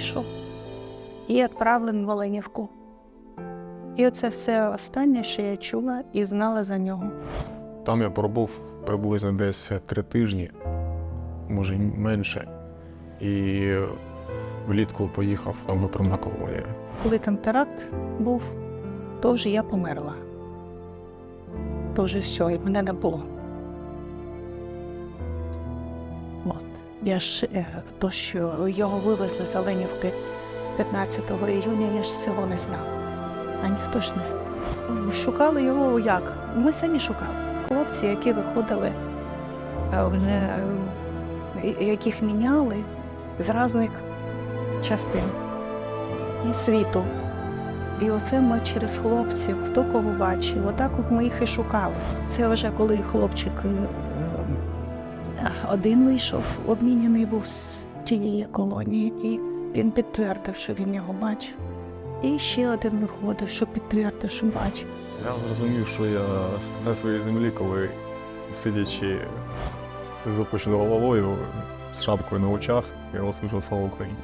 вийшов і відправлений в Оленівку. І оце все останнє, що я чула і знала за нього. Там я пробув приблизно десь три тижні, може менше. І влітку поїхав в виправна колонія. Коли там теракт був, то вже я померла. То вже все, і мене не було. От. Я ж е, то, що його вивезли з Оленівки 15 іюня, я ж цього не знала. А ніхто ж не знав. Шукали його як? Ми самі шукали. Хлопці, які виходили, е, е, яких міняли з різних частин і світу. І оце ми через хлопців, хто кого бачив, отак от ми їх і шукали. Це вже коли хлопчик один вийшов, обмінений був з тієї колонії, і він підтвердив, що він його бачив. І ще один виходив, що підтвердив, що бачив. Я зрозумів, що я на своїй землі, коли сидячи з опущеною головою, з шапкою на очах, я услышав слава Україні.